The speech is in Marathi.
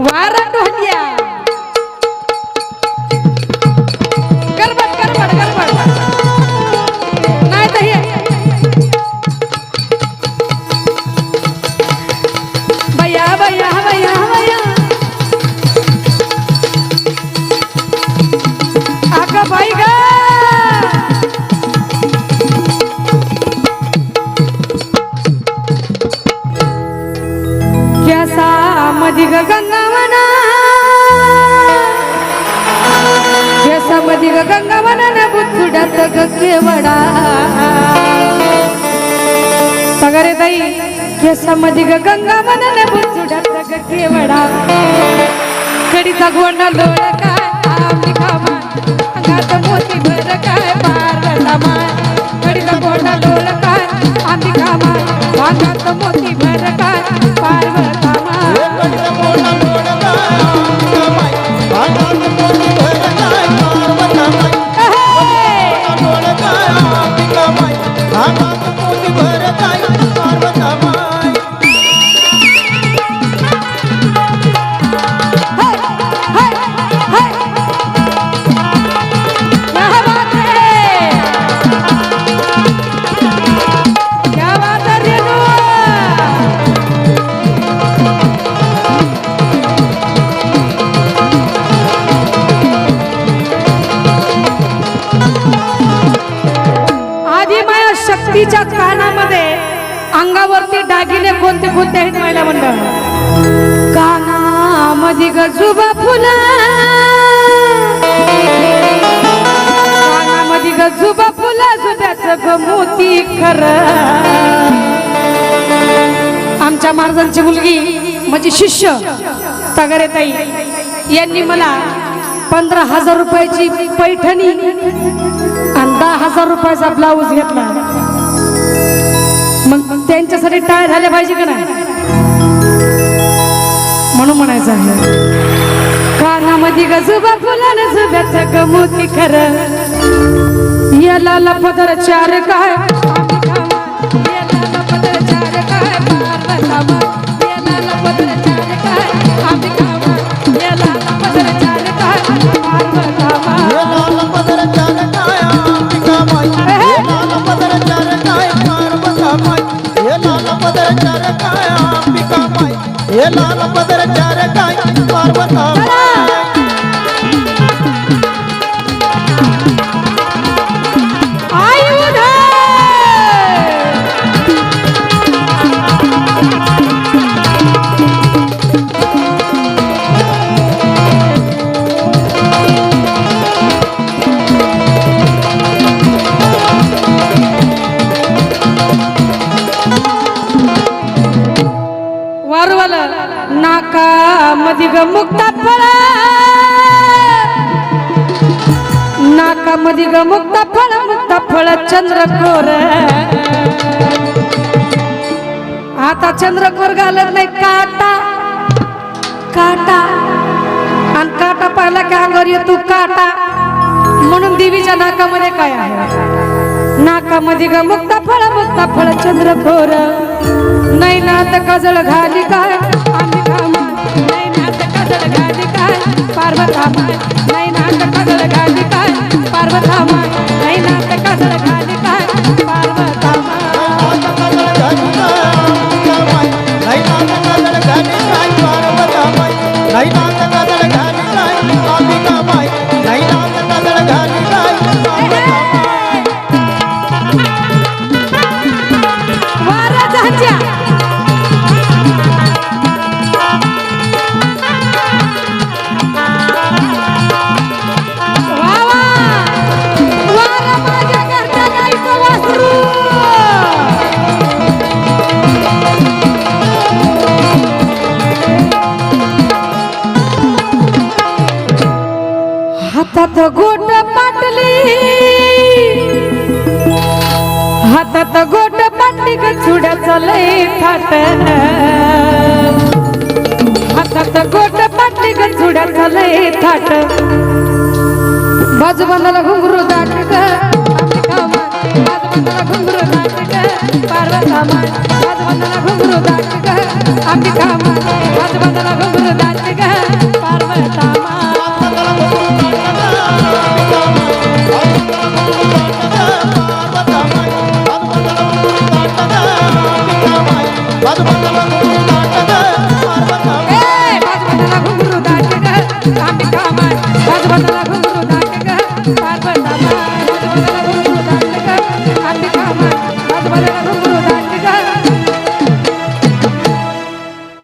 Waraduhnya. मधी गंगा गंगावना न बुचुड्यात ग केवडा. पगारे ताई क्यासा मधी ग गंगावना न बुचुड्यात ग केवडा. कडीचा गोंडा लोळ माया कानामध्ये अंगावरती दागिने कोणते कोणते आहेत महिला मंडळ? कानामध्ये गजुबा फुला. कानामध्ये गजुबा फुला जुब्याच ग मोती खर. आमच्या महाराजांची मुलगी म्हणजे शिष्य तगरे ताई यांनी मला पंधरा हजार रुपयाची पैठणी आणि दहा हजार रुपयाचा ब्लाऊज घेतला. मग त्यांच्यासाठी टाळ झाल्या पाहिजे का नाही? म्हणून म्हणायचं आहे कानामध्ये गजुबा फुलानं जुब्याचं ग मोती खरं. याला लपदर चार काय? हे लाल पदर चार काय नाका मधी ग मुक्ता फळ. नाका मधी ग मुक्ता फळ मुक्ता फळ चंद्रकोर. आता चंद्रकोर घालत नाही काटा. काटा. आणि काटा पाहिला की अंगावर येतो काटा. म्हणून देवीच्या नाकामध्ये काय आहे? नाकामध्ये ग मुक्ता फळ मुक्ता फळ चंद्रकोर. नाही ना तर कजळ घाली काय? पार्वतामा हातात गोट पाटली ग चुड्याचं फाट हातात गोट पाटली ग चुड्याचं लय थाट. बाजूबांधाला घुंगरू दाट ग. घुंगरू दाट ग. पार्वतामा बाजूबांधाला घुंगरू दाट ग. आम्ही कामा बाजूबांधाला घुंगरू दाट